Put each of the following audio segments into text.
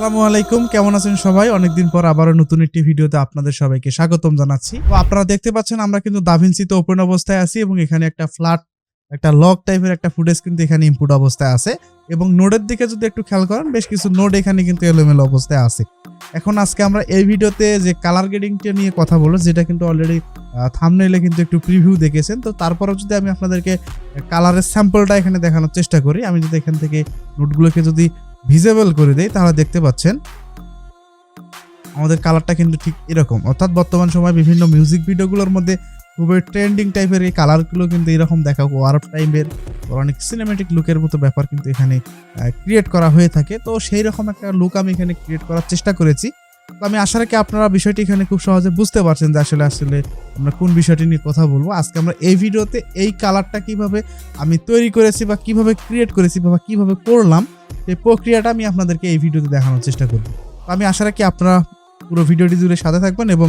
আসসালামু আলাইকুম, কেমন আছেন সবাই? অনেকদিন পর আবারও নতুন একটি ভিডিওতে আপনাদের সবাইকে স্বাগতম জানাচ্ছি। তো আপনারা দেখতে পাচ্ছেন, আমরা কিন্তু দাভিনসিতে ওপেন অবস্থায় আছি এবং এখানে একটা ফ্ল্যাট, একটা লক টাইপের একটা ফুটেজ কিন্তু এখানে ইনপুট অবস্থায় আছে। এবং নোডের দিকে যদি একটু খেয়াল করেন, বেশ কিছু নোড এখানে কিন্তু এলোমেলো অবস্থায় আছে। এখন আজকে আমরা এই ভিডিওতে যে কালার গ্রেডিংটা নিয়ে কথা বলব, যেটা কিন্তু অলরেডি থামনেইলে কিন্তু একটু প্রিভিউ দেখেছেন। তো তারপরেও যদি আমি আপনাদেরকে কালারের স্যাম্পলটা এখানে দেখানোর চেষ্টা করি, আমি যদি এখান থেকে নোটগুলোকে যদি ভিজেবল করে দেই, তাহলে দেখতে পাচ্ছেন আমাদের কালারটা কিন্তু ঠিক এরকম। অর্থাৎ বর্তমান সময় বিভিন্ন মিউজিক ভিডিওগুলোর মধ্যে খুবই ট্রেন্ডিং টাইপের এই কালারগুলো কিন্তু এরকম দেখা ওয়ার্প টাইপের অনেক সিনেমেটিক লুকের মতো ব্যাপার কিন্তু এখানে ক্রিয়েট করা হয়ে থাকে। তো সেই রকম একটা লুক আমি এখানে ক্রিয়েট করার চেষ্টা করেছি। তো আমি আশা রাখি আপনারা বিষয়টি এখানে খুব সহজে বুঝতে পারছেন যে আসলে আসলে আমরা কোন বিষয়টি নিয়ে কথা বলব। আজকে আমরা এই ভিডিওতে এই কালারটা কীভাবে আমি তৈরি করেছি বা কীভাবে ক্রিয়েট করেছি বা কীভাবে করলাম এই প্রক্রিয়াটা আমি আপনাদেরকে এই ভিডিওতে দেখানোর চেষ্টা করব। আমি আশা রাখি আপনারা পুরো ভিডিওটি জুড়ে সাথে থাকবেন এবং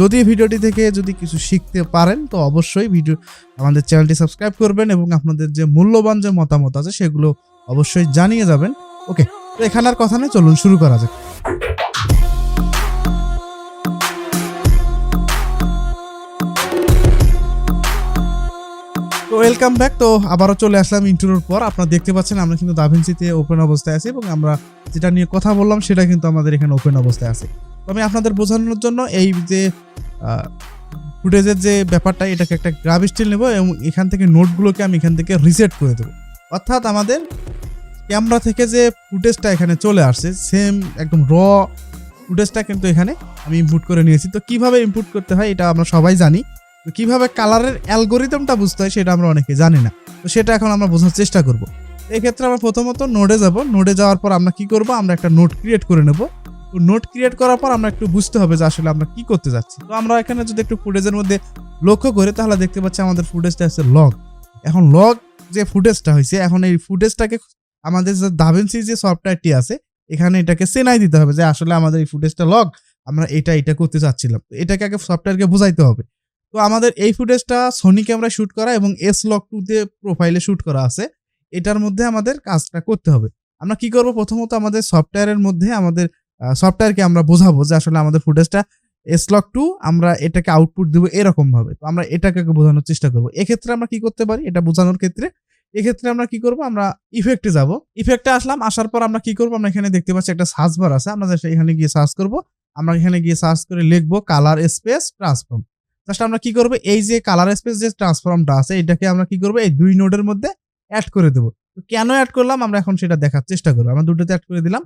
যদি ভিডিওটি থেকে যদি কিছু শিখতে পারেন, তো অবশ্যই ভিডিও আমাদের চ্যানেলটি সাবস্ক্রাইব করবেন এবং আপনাদের যে মূল্যবান যে মতামত আছে, সেগুলো অবশ্যই জানিয়ে যাবেন। ওকে, তো এখানে আর কথা নেই, চলুন শুরু করা যাক। তো ওয়েলকাম ব্যাক তো আবারও চলে আসলাম ইন্টারভিউর পর। আপনারা দেখতে পাচ্ছেন, আমরা কিন্তু দাভিন্সিতে ওপেন অবস্থায় আছি এবং আমরা যেটা নিয়ে কথা বললাম, সেটা কিন্তু আমাদের এখানে ওপেন অবস্থায় আছে। তো আমি আপনাদের বোঝানোর জন্য এই যে ফুটেজের যে ব্যাপারটা, এটাকে একটা গ্রাফ স্টিল নেব এবং এখান থেকে নোটগুলোকে আমি এখান থেকে রিসেট করে দেবো। অর্থাৎ আমাদের ক্যামেরা থেকে যে ফুটেজটা এখানে চলে আসছে সেম একদম র ফুটেজটা কিন্তু এখানে আমি ইম্পুট করে নিয়েছি। তো কীভাবে ইনপুট করতে হয়, এটা আমরা সবাই জানি। কীভাবে কালারের অ্যালগোরিদমটা বুঝতে হয় সেটা আমরা অনেকে জানি না। তো সেটা এখন আমরা বোঝার চেষ্টা করব। এই ক্ষেত্রে আমরা প্রথমত নোডে যাব। নোডে যাওয়ার পর আমরা কি করব? আমরা একটা নোট ক্রিয়েট করে নেব। তো নোট ক্রিয়েট করার পর আমরা একটু বুঝতে হবে যে আসলে আমরা কি করতে যাচ্ছি। তো আমরা এখানে যদি একটু ফুটেজের মধ্যে লক্ষ্য করি, তাহলে দেখতে পাচ্ছি আমাদের ফুটেজটা আছে লগ এখন লগ যে ফুটেজটা হয়েছে, এখন এই ফুটেজটাকে আমাদের যে দাভেন্সি যে সফটওয়্যারটি আছে, এখানে এটাকে চেনাই দিতে হবে যে আসলে আমাদের এই ফুটেজটা লগ আমরা এটা এটা করতে চাচ্ছিলাম। এটাকে আগে সফটওয়্যারকে বোঝাইতে হবে। তো আমাদের এই ফুটেজটা সোনি ক্যামেরায় শ্যুট করা এবং এস লক টুতে প্রোফাইলে শ্যুট করা আছে। এটার মধ্যে আমাদের কাজটা করতে হবে। আমরা কি করব? প্রথমত আমাদের সফটওয়্যারের মধ্যে আমাদের সফটওয়্যারকে আমরা বোঝাবো যে আসলে আমাদের ফুটেজটা এস লক টু আমরা এটাকে আউটপুট দেবো এরকম ভাবে তো আমরা এটাকে বোঝানোর চেষ্টা করব। এক্ষেত্রে আমরা কি করতে পারি? এটা বোঝানোর ক্ষেত্রে এক্ষেত্রে আমরা কি করব? আমরা ইফেক্টে যাব। ইফেক্টে আসলাম, আসার পর আমরা কি করব? আমরা এখানে দেখতে পাচ্ছি একটা সার্চ বার আছে। আমরা এখানে গিয়ে সার্চ করব, আমরা এখানে গিয়ে সার্চ করে লিখব কালার স্পেস ট্রান্সফর্ম জাস্ট আমরা কি করব? এই যে কালার স্পেস যে ট্রান্সফর্মটা আছে, এটাকে আমরা কি করব? এই দুই নোডের মধ্যে অ্যাড করে দেবো। কেন অ্যাড করলাম? আমরা এখন সেটা দেখার চেষ্টা করব। আমরা দুটোতে অ্যাড করে দিলাম।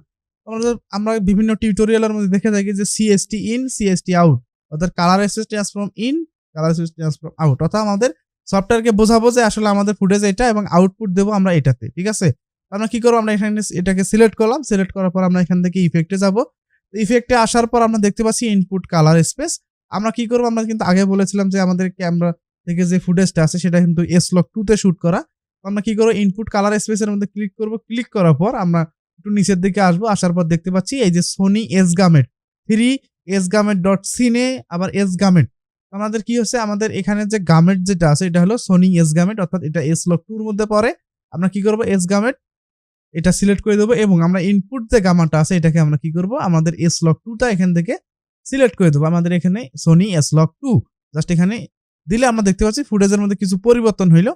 আমরা বিভিন্ন টিউটোরিয়ালের মধ্যে দেখে থাকি যে সিএসটি ইন সিএসটি আউট অর্থাৎ colour space transform in colour space transform out অর্থাৎ আমাদের সফটওয়্যারকে বোঝাবো যে আসলে আমাদের ফুটেজ এটা এবং আউটপুট দেবো আমরা এটাতে, ঠিক আছে? আমরা কি করব? আমরা এখানে এটাকে সিলেক্ট করলাম। সিলেক্ট করার পর আমরা এখান থেকে ইফেক্টে যাব। ইফেক্টে আসার পর আমরা দেখতে পাচ্ছি ইনপুট কালার স্পেস আমরা কি করব? আমরা কিন্তু আগে বলেছিলাম যে আমাদের ক্যামেরা থেকে যে ফুটেজটা আছে, সেটা কিন্তু এস লক টুতে শ্যুট করা। আমরা কি করব? ইনপুট কালার স্পেসের মধ্যে ক্লিক করব। ক্লিক করার পর আমরা একটু নিচের দিকে আসব। আসার পর দেখতে পাচ্ছি এই যে Sony S gamut three S gamut dot cine আবার এস গামেট আমাদের কি হচ্ছে? আমাদের এখানে যে গামেট যেটা আছে, এটা হলো সোনি এস গামেট অর্থাৎ এটা এস লক টুর মধ্যে পড়ে। আমরা কি করব? এস গামেট এটা সিলেক্ট করে দেবো এবং আমরা ইনপুট যে গামাটা আছে, এটাকে আমরা কি করব? আমাদের এস লক টুটা এখান থেকে সিলেক্ট করে দেবো আমাদের এখানে Sony S log two just এখানে দিলে আমরা দেখতে পাচ্ছি ফুটেজের মধ্যে কিছু পরিবর্তন হইল।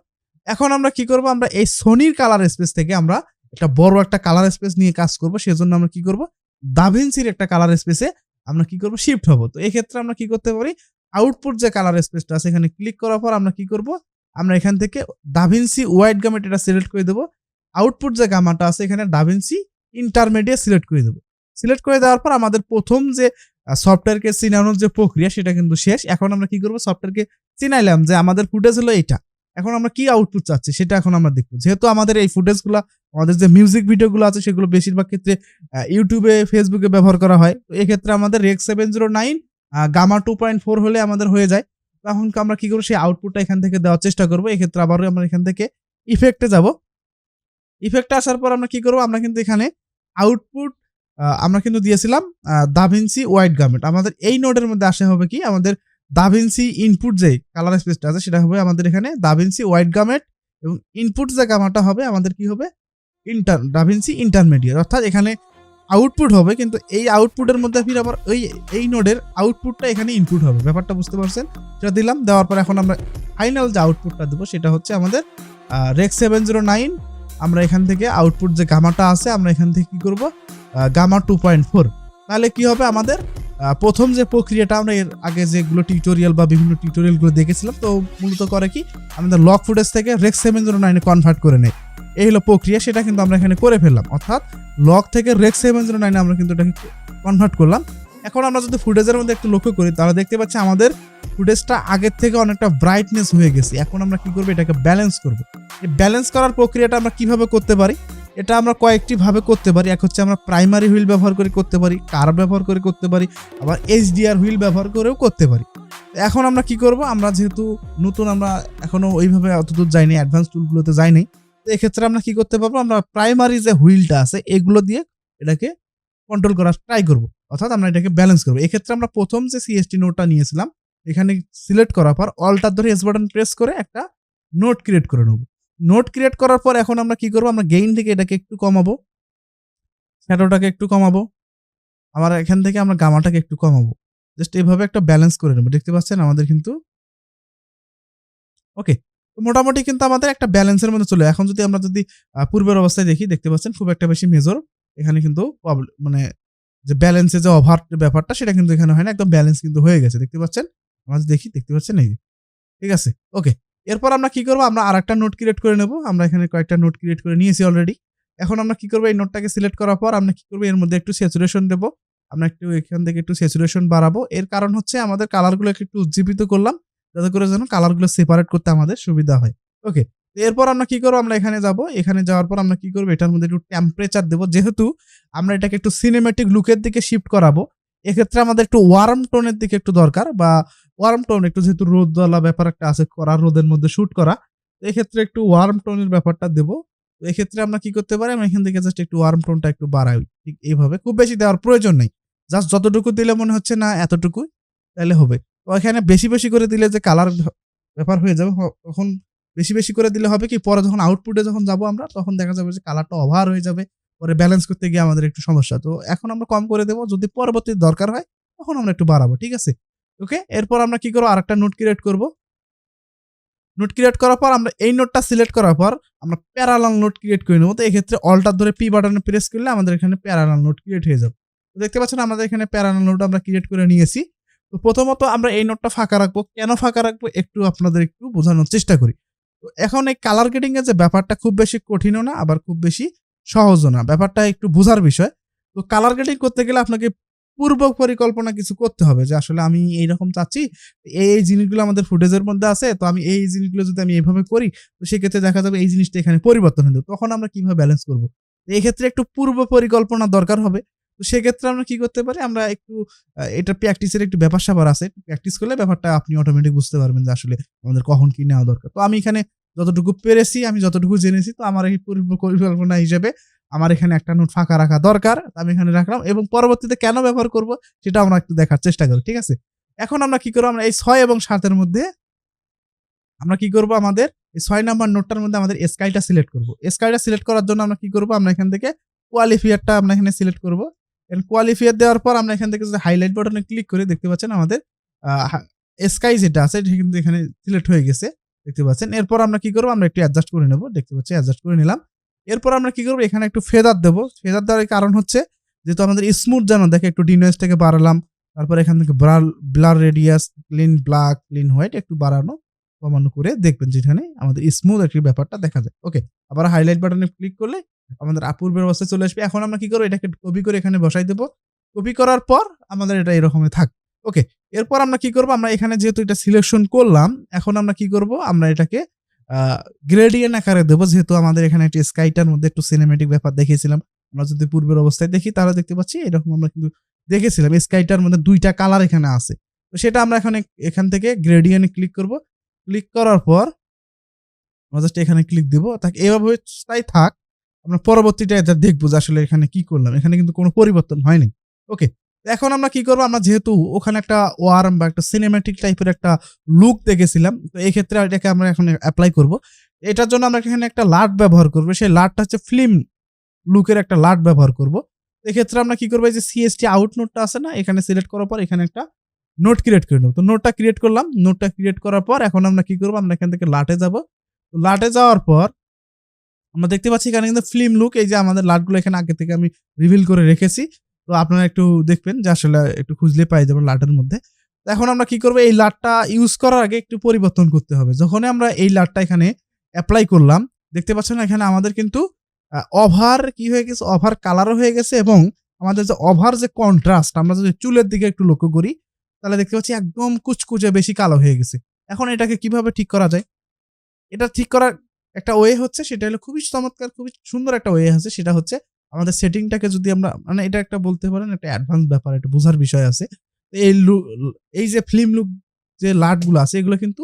এখন আমরা কি করব? আমরা এই সোনির কালার স্পেস থেকে আমরা একটা বড় একটা কালার স্পেস নিয়ে কাজ করব। সেজন্য আমরা কি করব? দাভিন্সির একটা কালার স্পেসে আমরা কি করব? শিফট হব। তো এই ক্ষেত্রে আমরা কি করতে পারি? আউটপুট যে কালার স্পেসটা আছে এখানে ক্লিক করার পর আমরা কি করব? আমরা এখান থেকে দাভিন্সি হোয়াইট গামেট এটা সিলেক্ট করে দেবো। আউটপুট যে গামাটা আছে এখানে দাভিন্সি ইন্টারমিডিয়েট সিলেক্ট করে দেবো। সিলেক্ট করে দেওয়ার পর আমাদের প্রথম যে সফটওয়্যারকে চিনানোর যে প্রক্রিয়া, সেটা কিন্তু শেষ। এখন আমরা কি করব? সফটওয়্যারকে চিনাইলাম যে আমাদের ফুটেজ হলো এটা এখন আমরা কি আউটপুট চাচ্ছি, সেটা এখন আমরা দেখব। যেহেতু আমাদের এই ফুটেজগুলো আমাদের যে মিউজিক ভিডিওগুলো আছে, সেগুলো বেশিরভাগ ক্ষেত্রে ইউটিউবে ফেসবুকে ব্যবহার করা হয়। তো এক্ষেত্রে আমাদের rec seven zero nine gamma two point four হলে আমাদের হয়ে যায়। তখন আমরা কি করব? সেই আউটপুটটা এখান থেকে দেওয়ার চেষ্টা করব। এক্ষেত্রে আবারও আমরা এখান থেকে ইফেক্টে যাব। ইফেক্টে আসার পর আমরা কি করব? আমরা কিন্তু এখানে আউটপুট আমরা কিন্তু দিয়েছিলাম দাভিন্সি হোয়াইট গার্মেন্ট আমাদের এই নোডের মধ্যে আসে হবে কি, আমাদের দাভিন্সি ইনপুট যে কালার স্পেসটা আছে, সেটা হবে আমাদের এখানে দাভিন্সি হোয়াইট গার্মেন্ট এবং ইনপুট যে গামাটা হবে, আমাদের কি হবে? ইন্টার দাভিন্সি ইন্টারমিডিয়েট অর্থাৎ এখানে আউটপুট হবে, কিন্তু এই আউটপুটের মধ্যে ফির আবার ওই, এই নোডের আউটপুটটা এখানে ইনপুট হবে। ব্যাপারটা বুঝতে পারছেন? সেটা দিলাম, দেওয়ার পর এখন আমরা ফাইনাল যে আউটপুটটা দেবো, সেটা হচ্ছে আমাদের রেক সেভেন জিরো নাইন আমরা এখান থেকে আউটপুট যে গামাটা আছে, আমরা এখান থেকে কি করব? গামা টু পয়েন্ট ফোর তাহলে কি হবে আমাদের? প্রথম যে প্রক্রিয়াটা আমরা এর আগে যেগুলো টিউটোরিয়াল বা বিভিন্ন টিউটোরিয়ালগুলো দেখেছিলাম, তো মূলত করে কি? আমাদের লক ফুটেজ থেকে রেক্স সেভেন জিরো নাইনে কনভার্ট করে নেয় এই হলো প্রক্রিয়া, সেটা কিন্তু আমরা এখানে করে ফেললাম। অর্থাৎ লক থেকে রেক্স সেভেন জিরো নাইনে আমরা কিন্তু এটাকে কনভার্ট করলাম। এখন আমরা যদি ফুটেজের মধ্যে একটু লক্ষ্য করি, তাহলে দেখতে পাচ্ছি আমাদের ফুটেজটা আগের থেকে অনেকটা ব্রাইটনেস হয়ে গেছে। এখন আমরা কি করব? এটাকে ব্যালেন্স করব। এই ব্যালেন্স করার প্রক্রিয়াটা আমরা কীভাবে করতে পারি? এটা আমরা কয়েকটি ভাবে করতে পারি। এক হচ্ছে আমরা প্রাইমারি হুইল ব্যবহার করে করতে পারি কার ব্যবহার করে করতে পারি, আবার এইচডিআর হুইল ব্যবহার করেও করতে পারি। এখন আমরা কি করব? আমরা যেহেতু নতুন, আমরা এখনও ওইভাবে অতদূর যাইনি অ্যাডভান্স টুলগুলোতে যাইনি, তো এক্ষেত্রে আমরা কি করতে পারব? আমরা প্রাইমারি যে হুইলটা আছে, এগুলো দিয়ে এটাকে কন্ট্রোল করার ট্রাই করব। অর্থাৎ আমরা এটাকে ব্যালেন্স করব। এক্ষেত্রে আমরা প্রথম যে সিএসটি নোটটা নিয়েছিলাম, এখানে সিলেক্ট করার পর অল্টার ধরে এস বাটন প্রেস করে একটা নোট ক্রিয়েট করে নেব। নোট ক্রিয়েট করার পর এখন আমরা কি করব? আমরা গেইন থেকে এটাকে একটু কমাবো। শ্যাডোটাকে একটু কমাবো। আবার এখান থেকে আমরা গামাটাকে একটু কমাবো। জাস্ট এইভাবে একটা ব্যালেন্স করে নেব। দেখতে পাচ্ছেন? আমাদের কিন্তু ওকে মোটামুটি কিন্তু আমাদের একটা ব্যালেন্সের মধ্যে চলে এখন যদি আমরা যদি পূর্বের অবস্থায় দেখি, দেখতে পাচ্ছেন? খুব একটা বেশি মেজর এখানে কিন্তু মানে যে ব্যালেন্সে যে অভার ব্যাপারটা, সেটা কিন্তু এখানে হয় না। একদম ব্যালেন্স কিন্তু হয়ে গেছে। দেখতে পাচ্ছেন? আমরা দেখি, দেখতে পাচ্ছেন? এই ঠিক আছে? ওকে এরপর আমরা কি করব? আমরা আরেকটা নোট ক্রিয়েট করে নেব। আমরা এখানে কয়েকটা নোট ক্রিয়েট করে নিয়েছি অলরেডি এখন আমরা কি করব? এই নোটটাকে সিলেক্ট করার পর আমরা কি করব? এর মধ্যে একটু স্যাচুরেশন দেবো। আমরা একটু এখান থেকে একটু স্যাচুরেশন বাড়াবো। এর কারণ হচ্ছে আমাদের কালারগুলো একটু উজ্জীবিত করলাম। যাতে করে যেন কালারগুলো সেপারেট করতে আমাদের সুবিধা হয়। ওকে এরপর আমরা কি করব? আমরা এখানে যাব। এখানে যাওয়ার পর আমরা কি করব? এটার মধ্যে একটু টেম্পারেচার দেবো। যেহেতু আমরা এটাকে একটু সিনেমেটিক লুকের দিকে শিফট করাবো। এক্ষেত্রে আমাদের একটু ওয়ার্ম টোনের দিকে একটু দরকার বা ওয়ার্ম টোন একটু যেহেতু রোদওয়ালা ব্যাপার একটা আছে করা রোদের মধ্যে শুট করা এক্ষেত্রে একটু ওয়ার্ম টোনের ব্যাপারটা দেবো। এক্ষেত্রে আমরা কি করতে পারি? আমরা এখান থেকে জাস্ট একটু ওয়ার্ম টোনটা একটু বাড়াই, ঠিক এইভাবে। খুব বেশি দেওয়ার প্রয়োজন নেই। জাস্ট যতটুকু দিলে মনে হচ্ছে না এতটুকু তাহলে হবে। তো এখানে বেশি বেশি করে দিলে যে কালার ব্যাপার হয়ে যাবে তখন বেশি বেশি করে দিলে হবে কি? পরে যখন আউটপুটে যখন যাব আমরা, তখন দেখা যাবে যে কালারটা ওভার হয়ে যাবে। পরে ব্যালেন্স করতে গিয়ে আমাদের একটু সমস্যা। তো এখন আমরা কম করে দেবো, যদি পরবর্তী দরকার হয়, তখন আমরা একটু বাড়াবো, ঠিক আছে? ওকে এরপর আমরা কি করব? আরেকটা নোট ক্রিয়েট করব। নোট ক্রিয়েট করার পর আমরা এই নোটটা সিলেক্ট করার পর আমরা প্যারালাল নোট ক্রিয়েট করে নেব। তো এক্ষেত্রে অল্টার ধরে পি বাটনে প্রেস করলে আমাদের এখানে প্যারালাল নোট ক্রিয়েট হয়ে যাবে। তো দেখতে পাচ্ছেন আমাদের এখানে প্যারালাল নোট আমরা ক্রিয়েট করে নিয়েছি। তো প্রথমত আমরা এই নোটটা ফাঁকা রাখব। কেন ফাঁকা রাখব? একটু আপনাদের একটু বোঝানোর চেষ্টা করি। তো এখন এই কালার গ্রেডিং এর যে ব্যাপারটা খুব বেশি কঠিনও না, আবার খুব বেশি সহজও না। ব্যাপারটা একটু বোঝার বিষয়। তো কালার গ্রেডিং করতে গেলে আপনাকে পূর্ব পরিকল্পনা কিছু করতে হবে যে আসলে আমি এইরকম চাচ্ছি, এই এই জিনিসগুলো আমাদের ফুটেজের মধ্যে আছে, তো আমি এই জিনিসগুলো যদি আমি এইভাবে করি, তো সেক্ষেত্রে দেখা যাবে এই জিনিসটা এখানে পরিবর্তন যাবে। তখন আমরা কীভাবে ব্যালেন্স করব? এই ক্ষেত্রে একটু পূর্ব পরিকল্পনা দরকার হবে। তো সেক্ষেত্রে আমরা কি করতে পারি? আমরা একটু এটা প্র্যাকটিসের একটু ব্যাপার স্যাপার আছে। প্র্যাকটিস করলে ব্যাপারটা আপনি অটোমেটিক বুঝতে পারবেন যে আসলে আমাদের কখন কি নেওয়া দরকার। তো আমি এখানে যতটুকু পেরেছি, আমি যতটুকু জেনেছি, তো আমার এই পরিকল্পনা হিসেবে আমার এখানে একটা নোট ফাঁকা রাখা দরকার আমি এখানে রাখলাম এবং পরবর্তীতে কেন ব্যবহার করব সেটা আমরা একটু দেখার চেষ্টা করি, ঠিক আছে? এখন আমরা কি করব, আমরা এই ছয় এবং সাতের মধ্যে আমরা কি করব, আমাদের এই ছয় নাম্বার নোটটার মধ্যে আমাদের স্কাইটা সিলেক্ট করব। স্কাইটা সিলেক্ট করার জন্য আমরা কি করব, আমরা এখান থেকে কোয়ালিফিয়ারটা আমরা এখানে সিলেক্ট করব। কোয়ালিফিয়ার দেওয়ার পর আমরা এখান থেকে যদি হাইলাইট বাটনে ক্লিক করে, দেখতে পাচ্ছেন আমাদের স্কাই যেটা আছে কিন্তু এখানে সিলেক্ট হয়ে গেছে। দেখতে পাচ্ছেন। এরপর আমরা কি করব? আমরা একটু অ্যাডজাস্ট করে নেব। দেখতে পাচ্ছি অ্যাডজাস্ট করে নিলাম। এরপর আমরা কি করব? এখানে একটু ফেদার দেবো। ফেদার দেওয়ার কারণ হচ্ছে, যেহেতু আমাদের স্মুথ যেন, দেখে একটু ডিনোয়েসটাকে বাড়ালাম। তারপর এখান থেকে blur radius clean black clean white একটু বাড়ানো, কমানো করে দেখবেন যেখানে আমাদের স্মুথ একটি ব্যাপারটা দেখা যায়। ওকে আবার হাইলাইট বাটনে ক্লিক করলে আমাদের পূর্বের অবস্থায় চলে আসবে। এখন আমরা কি করব? এটাকে কপি করে এখানে বসাই দেবো। কপি করার পর আমাদের এটা এরকমই থাক ওকে এরপর আমরা কি করব? আমরা এখানে যেহেতু এটা সিলেকশন করলাম, এখন আমরা কি করব? আমরা এটাকে গ্রেডিয়েন্ট আকারে দেবো। যেহেতু আমাদের এখানে একটি স্কাইটার মধ্যে একটু সিনেমেটিক ব্যাপার দেখিয়েছিলাম। আমরা যদি পূর্বের অবস্থায় দেখি, তাহলে দেখতে পাচ্ছি এরকম আমরা কিন্তু দেখেছিলাম। স্কাইটার মধ্যে দুইটা কালার এখানে আছে। তো সেটা আমরা এখানে এখান থেকে গ্রেডিয়েন্টে ক্লিক করব। ক্লিক করার পর আমরা জাস্ট এখানে ক্লিক দিব। তাকে এভাবে তাই থাক, আমরা পরবর্তীটা এটা দেখব যে আসলে এখানে কি করলাম। এখানে কিন্তু কোনো পরিবর্তন হয়নি। ওকে এখন আমরা কি করব? আমরা যেহেতু ওখানে একটা ওয়ার্ম বা একটা সিনেমেটিক টাইপের একটা লুক দেখেছিলাম, তো এই ক্ষেত্রে এটাকে আমরা এখন অ্যাপ্লাই করব। এটার জন্য আমরা এখানে একটা লাট ব্যবহার করব। সেই লাটটা হচ্ছে ফিল্ম লুকের একটা লাট ব্যবহার করব। এক্ষেত্রে আমরা কি করব? যে সিএসটি আউট নোটটা আছে না, এখানে সিলেক্ট করার পর এখানে একটা নোট ক্রিয়েট করে নেব। তো নোটটা ক্রিয়েট করলাম নোটটা ক্রিয়েট করার পর এখন আমরা কি করব? আমরা এখান থেকে লাটে যাব। তো লাটে যাওয়ার পর আমরা দেখতে পাচ্ছি এখানে কিন্তু ফিল্ম লুক এই যে আমাদের লাটগুলো এখানে আগে থেকে আমি রিভিল করে রেখেছি। তো আপনারা একটু দেখবেন যে আসলে একটু খুঁজলে পাই যাবেন লাটের মধ্যে। এখন আমরা কি করব? এই লাটটা ইউজ করার আগে একটু পরিবর্তন করতে হবে। যখনই আমরা এই লাটটা এখানে অ্যাপ্লাই করলাম, দেখতে পাচ্ছেন এখানে আমাদের কিন্তু ওভার কি হয়ে গেছে? ওভার কালারও হয়ে গেছে এবং আমাদের যে ওভার যে কন্ট্রাস্ট আমরা যদি চুলের দিকে একটু লক্ষ্য করি, তাহলে দেখতে পাচ্ছি একদম কুচকুচে বেশি কালো হয়ে গেছে। এখন এটাকে কীভাবে ঠিক করা যায়? এটা ঠিক করার একটা ওয়ে হচ্ছে, সেটা হলো খুবই চমৎকার, খুবই সুন্দর একটা ওয়ে আছে, সেটা হচ্ছে আমাদের সেটিংটাকে যদি আমরা মানে এটা একটা বলতে পারেন একটা অ্যাডভান্স ব্যাপার, একটা বোঝার বিষয় আছে। এই লু- এই যে ফিল্ম লুক যে লাটগুলো আছে, এগুলো কিন্তু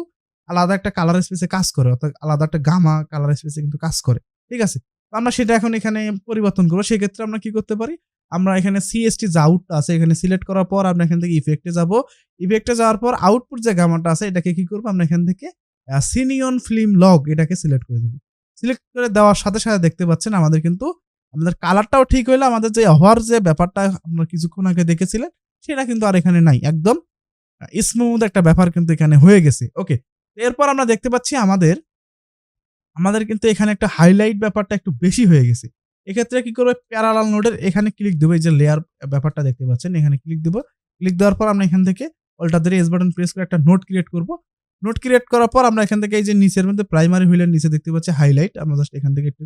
আলাদা একটা কালার স্পেসে কাজ করে, অর্থাৎ আলাদা একটা গামা কালার স্পেসে কিন্তু কাজ করে, ঠিক আছে? আমরা সেটা এখন এখানে পরিবর্তন করব। সেক্ষেত্রে আমরা কি করতে পারি? আমরা এখানে সিএসটি যে আউটটা আছে, এখানে সিলেক্ট করার পর আমরা এখান থেকে ইফেক্টে যাব। ইফেক্টে যাওয়ার পর আউটপুট যে গামাটা আছে, এটাকে কি করব? আমরা এখান থেকে সিনিয়ন ফিল্ম লগ এটাকে সিলেক্ট করে দেবো। সিলেক্ট করে দেওয়ার সাথে সাথে দেখতে পাচ্ছেন আমাদের কিন্তু আমাদের কালারটাও ঠিক হইল, আমাদের যে হওয়ার যে ব্যাপারটা আমরা কিছুক্ষণ আগে দেখেছিলেন, সেটা কিন্তু আর এখানে নাই। একদম স্মুথ একটা ব্যাপার কিন্তু এখানে হয়ে গেছে। ওকে এরপর আমরা দেখতে পাচ্ছি আমাদের আমাদের কিন্তু এখানে একটা হাইলাইট ব্যাপারটা একটু বেশি হয়ে গেছে। এক্ষেত্রে কি করবে প্যারালাল নোডের এখানে ক্লিক দেবো, এই যে লেয়ার ব্যাপারটা দেখতে পাচ্ছেন, এখানে ক্লিক দেবো। ক্লিক দেওয়ার পর আমরা এখান থেকে অল্টা এস বাটন প্রেস করে একটা নোট ক্রিয়েট করব। নোট ক্রিয়েট করার পর আমরা এখান থেকে এই যে নিচের মধ্যে প্রাইমারি হুইলের নিচে দেখতে পাচ্ছি হাইলাইট আমরা জাস্ট এখান থেকে একটু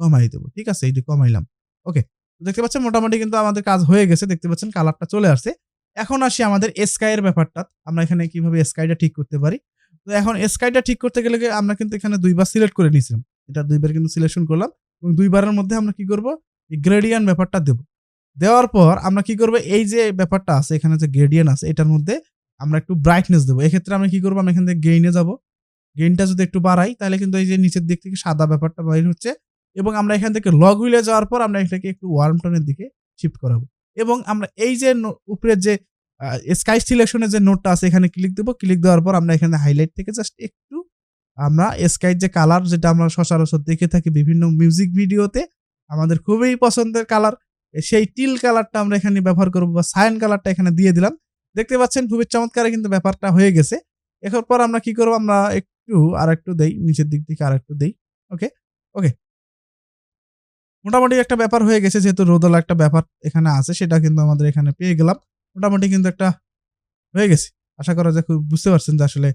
কমাই দেবো, ঠিক আছে? এই কমাইলাম। ওকে দেখতে পাচ্ছেন, মোটামুটি কিন্তু আমাদের কাজ হয়ে গেছে। দেখতে পাচ্ছেন কালারটা চলে আসছে। এখন আসি আমাদের স্কাই এর ব্যাপারটা। আমরা এখানে কীভাবে স্কাইটা ঠিক করতে পারি? তো এখন স্কাইটা ঠিক করতে গেলে আমরা কিন্তু এখানে দুইবার সিলেক্ট করে নিয়েছিলাম। এটা দুইবার কিন্তু সিলেকশন করলাম এবং দুইবারের মধ্যে আমরা কি করব? গ্রেডিয়ান ব্যাপারটা দেব। দেওয়ার পর আমরা কি করব? এই যে ব্যাপারটা আছে, এখানে যে গ্রেডিয়ান আছে, এটার মধ্যে আমরা একটু ব্রাইটনেস দেবো। এক্ষেত্রে আমরা কি করব? আমরা এখান থেকে গেইনে যাব। গেইনটা যদি একটু বাড়াই, তাহলে কিন্তু এই যে নিচের দিক থেকে সাদা ব্যাপারটা বাইর হচ্ছে। এবং আমরা এখান থেকে লগ হুইলে যাওয়ার পর আমরা এটাকে একটু ওয়ার্ম টোনের দিকে শিফট করাবো। এবং আমরা এই যে উপরের যে স্কাই সিলেকশনের যে নোটটা আছে, এখানে ক্লিক দেবো। ক্লিক দেওয়ার পর আমরা এখানে হাইলাইট থেকে জাস্ট একটু আমরা স্কাইর যে কালার যেটা আমরা সচরাচর দেখে থাকি বিভিন্ন মিউজিক ভিডিওতে আমাদের খুবই পছন্দের কালার সেই টিল কালারটা আমরা এখানে ব্যবহার করব বা সায়ান কালারটা এখানে দিয়ে দিলাম। দেখতে পাচ্ছেন খুবই চমৎকার কিন্তু ব্যাপারটা হয়ে গেছে। এরপর পর আমরা কি করব? আমরা একটু আর একটু দেই, নিচের দিক থেকে আর একটু দেই। ওকে ওকে মোটামুটি একটা ব্যাপার হয়ে গেছে, যেহেতু রোদল একটা ব্যাপার এখানে আছে, সেটা কিন্তু আমাদের এখানে পেয়ে গেলাম। মোটামুটি কিন্তু একটা হয়ে গেছে। আশা করা যায় বুঝতে পারছেন যে আসলে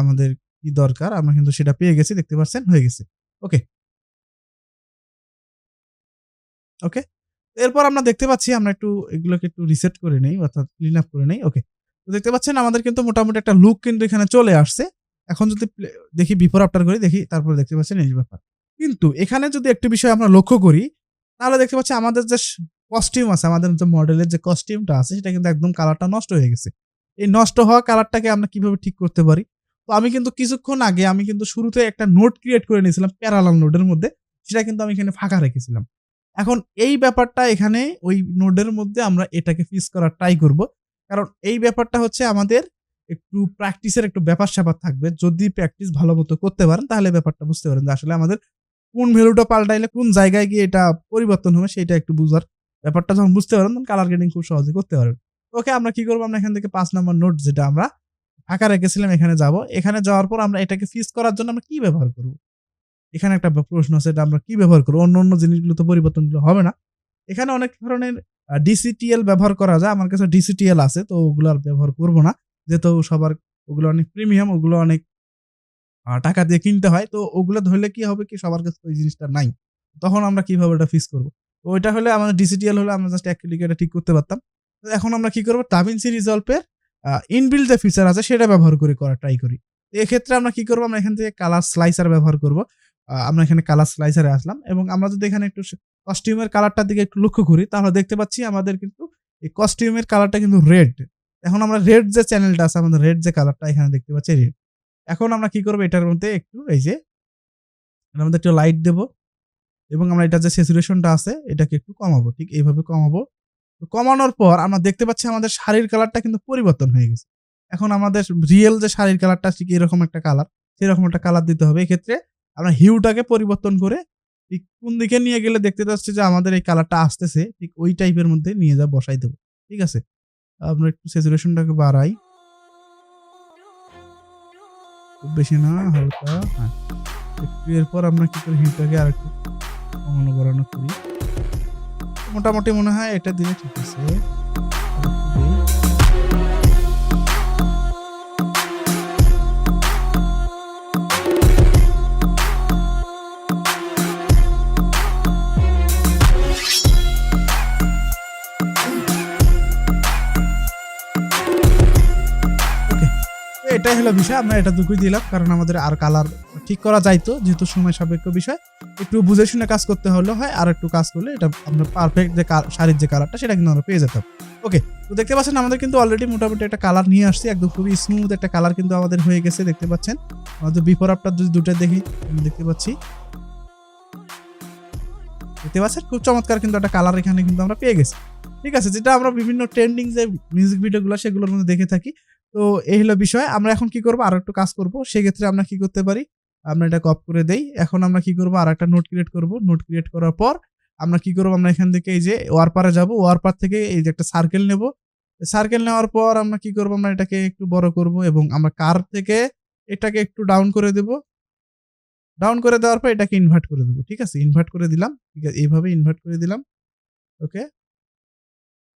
আমাদের কি দরকার। আমরা কিন্তু সেটা পেয়ে গেছি, দেখতে পাচ্ছেন হয়ে গেছে। ওকে। ওকে। এরপর আমরা দেখতে পাচ্ছি, আমরা একটু এগুলোকে একটু রিসেট করে নেই, অর্থাৎ ক্লিন আপ করে নেই। ওকে। তো দেখতে পাচ্ছেন, আমাদের কিন্তু মোটামুটি একটা লুক কিন্তু এখানে চলে আসছে। এখন যদি দেখি বিফোর আফটার করি, দেখি, তারপরে দেখতে পাচ্ছেন, এই ব্যাপার। কিন্তু এখানে যদি একটু বিষয় আমরা লক্ষ্য করি, তাহলে দেখতে পাচ্ছি আমাদের যে কস্টিউম আছে, আমাদের যে মডেলের যে কস্টিউমটা আছে, সেটা কিন্তু একদম কালারটা নষ্ট হয়ে গেছে। এই নষ্ট হওয়া কালারটাকে আমরা কীভাবে ঠিক করতে পারি? তো আমি কিন্তু কিছুক্ষণ আগে আমি কিন্তু শুরুতে একটা নোট ক্রিয়েট করে নিয়েছিলাম প্যারালাল নোটের মধ্যে, সেটা কিন্তু আমি এখানে ফাঁকা রেখেছিলাম। এখন এই ব্যাপারটা এখানে, ওই নোডের মধ্যে আমরা এটাকে ফিক্স করার ট্রাই করব। কারণ এই ব্যাপারটা হচ্ছে আমাদের একটু প্র্যাকটিসের একটু ব্যাপার স্যাপার থাকবে। যদি প্র্যাকটিস ভালো মতো করতে পারেন, তাহলে ব্যাপারটা বুঝতে পারেন যে আসলে আমাদের কোন ভ্যালুটা পাল্টাইলে কোন জায়গায় গিয়ে এটা পরিবর্তন হবে সেটা একটু বুঝার ব্যাপারটা যখন বুঝতে পারেন তখন কালার গ্রেডিং খুব সহজে করতে পারবেন। ওকে আমরা কি করব? আমরা এখান থেকে পাঁচ নম্বর নোট যেটা আমরা ফাঁকা রেখেছিলাম, এখানে যাব। এখানে যাওয়ার পর আমরা এটাকে ফিক্স করার জন্য আমরা কি ব্যবহার করব? এখানে একটা প্রশ্ন আছে, এটা আমরা কি ব্যবহার করব? অন্য অন্য জিনিসগুলো তো পরিবর্তনগুলো হবে না। এখানে অনেক ধরনের ডিসিটিএল ব্যবহার করা যায়। আমার কাছে ডিসিটিএল আছে, তো ওগুলো আর ব্যবহার করব না। যেহেতু সবার, ওগুলো অনেক প্রিমিয়াম ওগুলো অনেক টাকা দিয়ে কিনতে হয়, তো ওগুলো ধরলে কি হবে কি, সবার কাছে ওই জিনিসটা নাই। তখন আমরা কীভাবে এটা ফিক্স করব? তো ওইটা হলে আমাদের ডিসিটিএল হলে আমরা জাস্ট এক ক্লিকে এটা ঠিক করতে পারতাম। তো এখন আমরা কি করব? তামিনসি রিজলভের ইনবিল যে ফিচার আছে, সেটা ব্যবহার করে করা ট্রাই করি। এক্ষেত্রে আমরা কি করব? আমরা এখান থেকে কালার স্লাইসার ব্যবহার করব। আমরা এখানে কালার স্লাইসারে আসলাম এবং আমরা যদি এখানে একটু কস্টিউমের কালারটার দিকে একটু লক্ষ্য করি, তাহলে দেখতে পাচ্ছি আমাদের কিন্তু এই কস্টিউমের কালারটা কিন্তু রেড এখন আমরা রেড যে চ্যানেলটা আছে, আমাদের রেড যে কালারটা এখানে দেখতে পাচ্ছি রেড এখন আমরা কি করব? এটার মধ্যে একটু, এই যে, এটার মধ্যে একটু লাইট দেব এবং আমরা এটা যে স্যাচুরেশনটা আছে, এটাকে একটু কমাবো। ঠিক এইভাবে কমাবো। কমানোর পর আমরা দেখতে পাচ্ছি আমাদের শাড়ির কালারটা কিন্তু পরিবর্তন হয়ে গেছে। এখন আমাদের রিয়েল যে শাড়ির কালারটা ঠিক এরকম একটা কালার সেরকম একটা কালার দিতে হবে। এক্ষেত্রে আমরা হিউটাকে পরিবর্তন করে ঠিক কোন দিকে নিয়ে গেলে দেখতে পাচ্ছি যে আমাদের এই কালারটা আসতেছে, ঠিক ওই টাইপের মধ্যে নিয়ে যা বসাই দেবো। ঠিক আছে? আমরা একটু স্যাচুরেশনটাকে বাড়াই। খুব বেশি না, হালকা। হ্যাঁ। একটু এরপর আমরা কী করি, হিটটাকে আর একটু কমানো বাড়ানো করি। মোটামুটি মনে হয় এটা দিলে ঠিক আছে। এটাই হলো বিষয়, আমরা এটা দুকুই দিলাম, কারণ আমাদের আর কালার ঠিক করা যাইতো যেহেতু সময় সাপেক্ষ বিষয়। একটু বুঝে শুনে কাজ করতে হলো হয়, আর একটু কাজ করলে এটা আমরা পারফেক্ট যে শাড়ির যে কালারটা সেটা কিন্তু আমরা পেয়ে যেতাম। ওকে তো দেখতে পাচ্ছেন আমাদের কিন্তু অলরেডি মোটামুটি একটা কালার নিয়ে আসছি, একদম খুবই স্মুথ একটা কালার কিন্তু আমাদের হয়ে গেছে, দেখতে পাচ্ছেন। আমাদের বিফোর আফটার যদি দুটো দেখি, আমি দেখতে পাচ্ছি। দেখতে পাচ্ছেন? খুব চমৎকার কিন্তু একটা কালার এখানে কিন্তু আমরা পেয়ে গেছি। ঠিক আছে, যেটা আমরা বিভিন্ন ট্রেন্ডিং যে মিউজিক ভিডিওগুলো সেগুলোর মধ্যে দেখে থাকি। তো এই হলো বিষয়। আমরা এখন কি করব? আরও একটু কাজ করব। সেক্ষেত্রে আমরা কি করতে পারি? আমরা এটা কপ করে দেই। এখন আমরা কি করব? আর একটা নোট ক্রিয়েট করব। নোট ক্রিয়েট করার পর আমরা কি করব? আমরা এখান থেকে এই যে ওয়ারপারে যাব। ওয়ারপার থেকে এই যে একটা সার্কেল নেব। সার্কেল নেওয়ার পর আমরা কি করব? আমরা এটাকে একটু বড় করব এবং আমরা কার থেকে এটাকে একটু ডাউন করে দেব। ডাউন করে দেওয়ার পর এটাকে ইনভার্ট করে দেবো। ঠিক আছে? ইনভার্ট করে দিলাম। ঠিক আছে? এইভাবে ইনভার্ট করে দিলাম। ওকে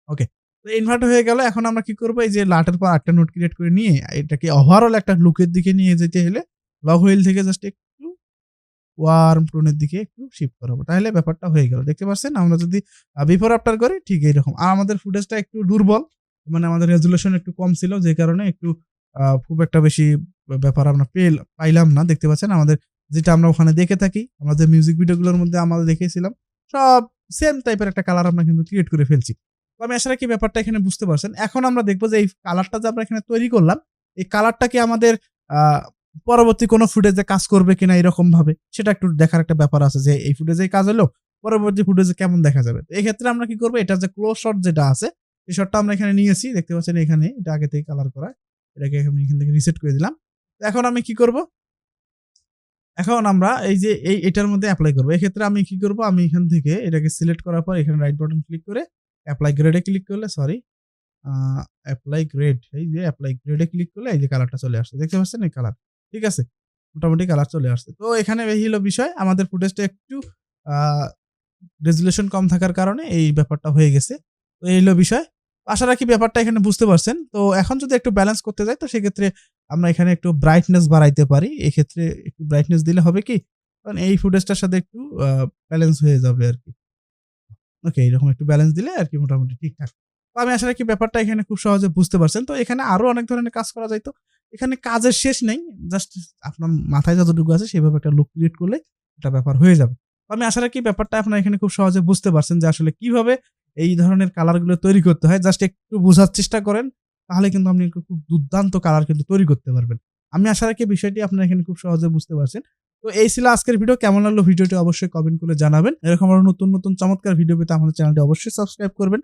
ওকে ইনভার্ট হয়ে গেল। এখন আমরা কি করব? এই যে লাটের পর একটা নোট ক্রিয়েট করে নিয়ে এটাকে ওভারঅল একটা লুকের দিকে নিয়ে যেতে হলে লগ হুইল থেকে জাস্ট একটু ওয়ার্ম টোনের দিকে একটু শিফট করাবো। তাহলে ব্যাপারটা হয়ে গেল। দেখতে পাচ্ছেন? আমরা যদি বিফোর আফটার করি, ঠিক এইরকম। আর আমাদের ফুটেজটা একটু দুর্বল মানে আমাদের রেজুলেশন একটু কম ছিল, যে কারণে একটু খুব একটা বেশি ব্যাপার আমরা পেল, পাইলাম না। দেখতে পাচ্ছেন? আমাদের যেটা আমরা ওখানে দেখে থাকি আমাদের মিউজিক ভিডিওগুলোর মধ্যে আমরা দেখেছিলাম, সব সেম টাইপের একটা কালার আমরা কিন্তু ক্রিয়েট করে ফেলছি। আমি আসলে কি ব্যাপারটা এখানে বুঝতে পারছেন। এখন আমরা দেখব যে এই কালারটা যে আমরা এখানে তৈরি করলাম, এই কালারটা কি আমাদের পরবর্তী কোনো ফুটেজে কাজ করবে কিনা এরকম ভাবে সেটা একটু দেখার একটা ব্যাপার আছে যে এই ফুটেজে কাজ হলো, পরবর্তী ফুটেজে কেমন দেখা যাবে। তো এই ক্ষেত্রে আমরা কি করব এটা যে ক্লোজ শট যেটা আছে, এই শটটা আমরা এখানে নিয়েছি, দেখতে পাচ্ছেন এখানে, এটা আগে থেকে কালার করা, এটাকে আমি এখান থেকে রিসেট করে দিলাম। এখন আমি কি করব, এখন আমরা এই যে, এই, এটার মধ্যে অ্যাপ্লাই করব। এক্ষেত্রে আমি কি করব, আমি এখান থেকে এটাকে সিলেক্ট করার পর এখানে রাইট বাটন ক্লিক করে অ্যাপ্লাই গ্রেডে ক্লিক করলে সরি অ্যাপ্লাই গ্রেড এই যে অ্যাপ্লাই গ্রেডে ক্লিক করলে, এই যে কালারটা চলে আসছে। দেখতে পাচ্ছেন এই কালার ঠিক আছে? মোটামুটি কালার চলে আসছে। তো এখানে এই হলো বিষয়, আমাদের ফুটেজটা একটু রেজুলেশন কম থাকার কারণে এই ব্যাপারটা হয়ে গেছে। তো এই হলো বিষয়। আশা রাখি ব্যাপারটা এখানে বুঝতে পারছেন। তো এখন যদি একটু ব্যালেন্স করতে যাই, তো সেক্ষেত্রে আমরা এখানে একটু ব্রাইটনেস বাড়াইতে পারি। এক্ষেত্রে একটু ব্রাইটনেস দিলে হবে কি? কারণ এই ফুটেজটার সাথে একটু ব্যালেন্স হয়ে যাবে আর কি। ওকে, এরকম একটু ব্যালেন্স দিলে আর কি মোটামুটি ঠিকঠাক। তো আমি আশা কি ব্যাপারটা এখানে খুব সহজে বুঝতে পারছেন। তো এখানে আরও অনেক ধরনের কাজ করা যায়। তো এখানে কাজের শেষ নেই। জাস্ট আপনার মাথায় যতটুকু আছে সেভাবে একটা লুক ক্রিয়েট করলে এটা ব্যাপার হয়ে যাবে। আমি আশা রাখি ব্যাপারটা আপনারা এখানে খুব সহজে বুঝতে পারছেন যে আসলে কীভাবে এই ধরনের কালারগুলো তৈরি করতে হয়। জাস্ট একটু বোঝার চেষ্টা করেন, তাহলে কিন্তু আপনি খুব দুর্দান্ত কালার কিন্তু তৈরি করতে পারবেন। আমি আশা রাখি বিষয়টি আপনারা এখানে খুব সহজে বুঝতে পারছেন। তো এই ছিল আজকের ভিডিও কেমন লাগল ভিডিওটি অবশ্যই কমেন্ট করে জানাবেন। এরকম আরও নতুন নতুন চমৎকার ভিডিও পেতে আমাদের চ্যানেলটি অবশ্যই সাবস্ক্রাইব করবেন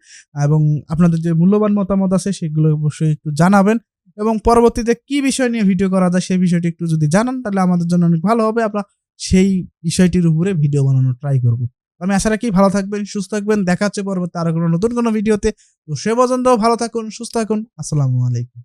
এবং আপনাদের যে মূল্যবান মতামত আছে সেগুলো অবশ্যই একটু জানাবেন এবং পরবর্তীতে কি বিষয় নিয়ে ভিডিও করা যায় সেই বিষয়টি একটু যদি জানান, তাহলে আমাদের জন্য অনেক ভালো হবে। আমরা সেই বিষয়টির উপরে ভিডিও বানানোর ট্রাই করব। আমি আশা রাখি ভালো থাকবেন, সুস্থ থাকবেন। দেখা হচ্ছে পরবর্তী আরও কোনো নতুন কোনো ভিডিওতে তো সে পর্যন্ত ভালো থাকুন, সুস্থ থাকুন। আসসালামু আলাইকুম।